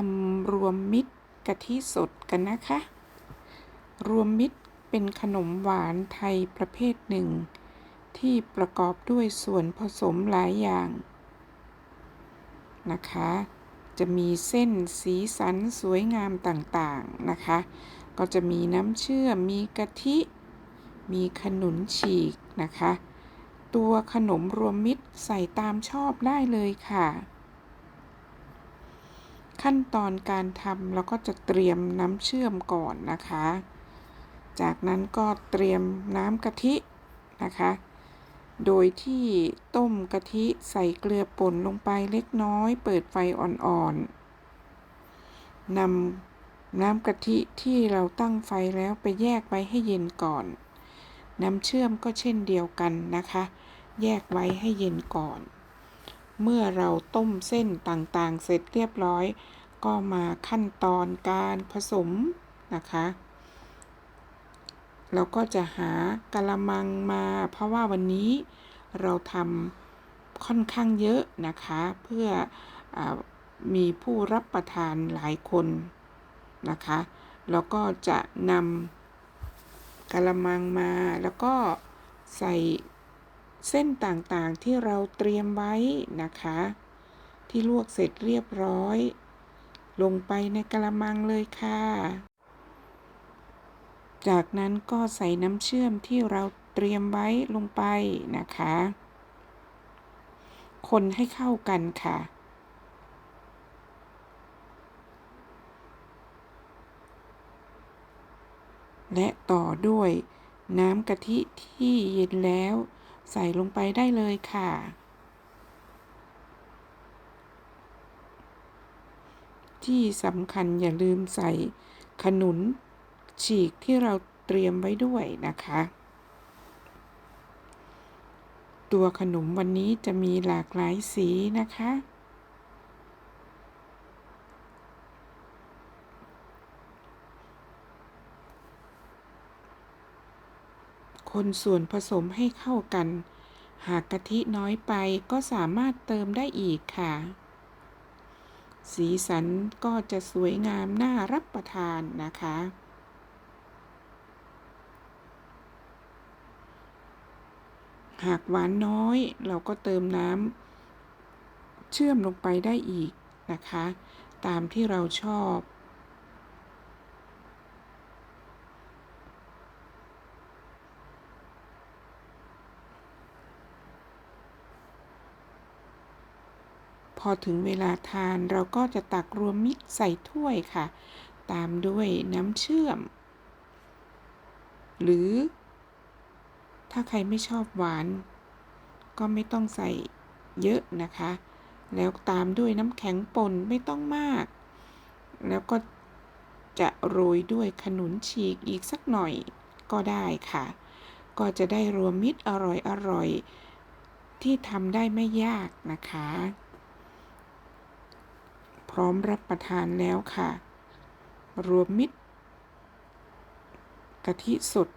ทำรวมมิตรกะทิสดกันนะคะ รวมมิตรเป็นขนมหวานไทยประเภทหนึ่ง ที่ประกอบด้วยส่วนผสมหลายอย่างนะคะ จะมีเส้นสีสันสวยงามต่างๆนะคะ ก็จะมีน้ำเชื่อมมีกะทิ มีขนุนฉีกนะคะ ตัวขนมรวมมิตรใส่ตามชอบได้เลยค่ะ ขั้นตอนการทำเราก็จะเตรียมน้ำเชื่อมก่อนนะคะ จากนั้นก็เตรียมน้ำกะทินะคะ โดยที่ต้มกะทิใส่เกลือป่นลงไปเล็กน้อย เปิดไฟอ่อนๆนำน้ำกะทิที่เราตั้งไฟแล้วไปแยกไว้ให้เย็นก่อน น้ำเชื่อมก็เช่นเดียวกันนะคะ แยกไว้ให้เย็นก่อน เมื่อเราต้มเส้นต่างๆ เสร็จเรียบร้อย ก็มาขั้นตอนการผสมนะคะ เราก็จะหากะละมังมา เพราะว่าวันนี้เราทำค่อนข้างเยอะนะคะ เพื่ออมีผู้รับประทานหลายคนนะคะ แล้วก็จะนำกะละมังมาแล้วก็ใส่ เส้นต่างๆที่เราเตรียมไว้นะคะ ที่ลวกเสร็จเรียบร้อย ลงไปในกะละมังเลยค่ะ จากนั้นก็ใส่น้ำเชื่อมที่เราเตรียมไว้ลงไปนะคะ คนให้เข้ากันค่ะ และต่อด้วยน้ำกะทิที่เย็นแล้ว ใส่ลงไปได้เลยค่ะ ที่สำคัญอย่าลืมใส่ขนุนฉีกที่เราเตรียมไว้ด้วยนะคะ ตัวขนมวันนี้จะมีหลากหลายสีนะคะ คนส่วนผสมให้เข้ากัน หากกะทิน้อยไปก็สามารถเติมได้อีกค่ะ สีสันก็จะสวยงามน่ารับประทานนะคะ หากหวานน้อยเราก็เติมน้ำเชื่อมลงไปได้อีกนะคะ ตามที่เราชอบ พอถึงเวลาทานเราก็จะตักรวมมิตรใส่ถ้วยค่ะ ตามด้วยน้ำเชื่อม หรือ ถ้าใครไม่ชอบหวาน ก็ไม่ต้องใส่เยอะนะคะ แล้วตามด้วยน้ำแข็งป่นไม่ต้องมาก แล้วก็จะโรยด้วยขนุนฉีกอีกสักหน่อยก็ได้ค่ะ ก็จะได้รวมมิตรอร่อยอร่อยที่ทำได้ไม่ยากนะคะ พร้อมรับประทานแล้วค่ะ รวมมิตรกะทิสด